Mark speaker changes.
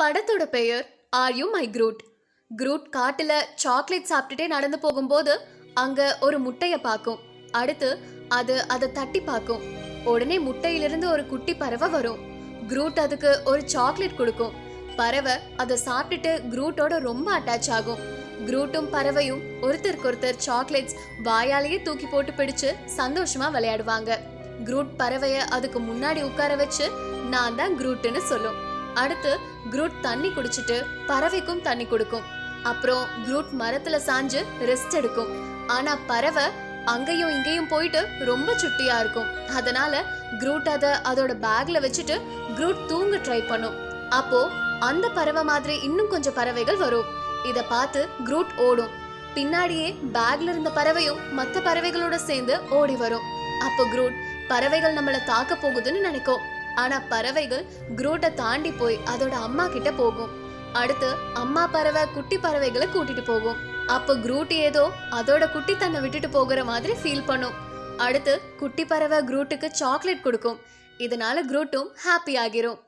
Speaker 1: படத்தோட பெயர் are you my Groot Groot காட்டுல சாக்லேட் சாப்பிட்டுட்டே நடந்து போகும்போது அங்க ஒரு முட்டைய பார்க்கும். அடுத்து அது அதை தட்டி பார்க்கும். உடனே முட்டையிலிருந்து ஒரு குட்டி பறவை வரும். குரூட் அதுக்கு ஒரு சாக்லேட் கொடுக்கும். பறவை அதை சாப்பிட்டுட்டு குரூட்டோட ரொம்ப அட்டாச் ஆகும். குரூட்டும் பறவையும் ஒருத்தருக்கு ஒருத்தர் சாக்லேட்ஸ் வாயாலேயே தூக்கி போட்டு பிடிச்சு சந்தோஷமா விளையாடுவாங்க. குரூட் பறவைய அதுக்கு முன்னாடி உட்கார வச்சு நான் தான் குரூட்டுன்னு சொல்லும். அடுத்து க்ரூட் தண்ணி குடிச்சிட்டு பறவைக்கும் தண்ணி கொடுக்கும். அப்புறம் க்ரூட் மரத்துல சாஞ்சு ரெஸ்ட் எடுக்கும். ஆனா பறவை அங்கேயும் இங்கேயும் போயிட்டு ரொம்ப சுட்டியா இருக்கும். அதனால க்ரூட் அதை அதோட பேக்ல வச்சுட்டு க்ரூட் தூங்க ட்ரை பண்ணும். அப்போ அந்த பறவை மாதிரி இன்னும் கொஞ்சம் பறவைகள் வரும். இத பார்த்து குரூட் ஓடும். பின்னாடியே பேக்ல இருந்த பறவையும் மற்ற பறவைகளோட சேர்ந்து ஓடி வரும். அப்போ குரூட் பறவைகள் நம்மளை தாக்க போகுதுன்னு நினைக்கும். ஆனா பறவைகள் க்ரூட்டை தாண்டி போய் அதோட அம்மா கிட்ட போகும். அடுத்து அம்மா பறவை குட்டி பறவைகளை கூட்டிட்டு போகும். அப்போ குரூட் ஏதோ அதோட குட்டி தன்னை விட்டுட்டு போகிற மாதிரி ஃபீல் பண்ணும். அடுத்து குட்டி பறவை க்ரூட்டுக்கு சாக்லேட் கொடுக்கும். இதனால குரூட்டும் ஹாப்பி ஆகிரும்.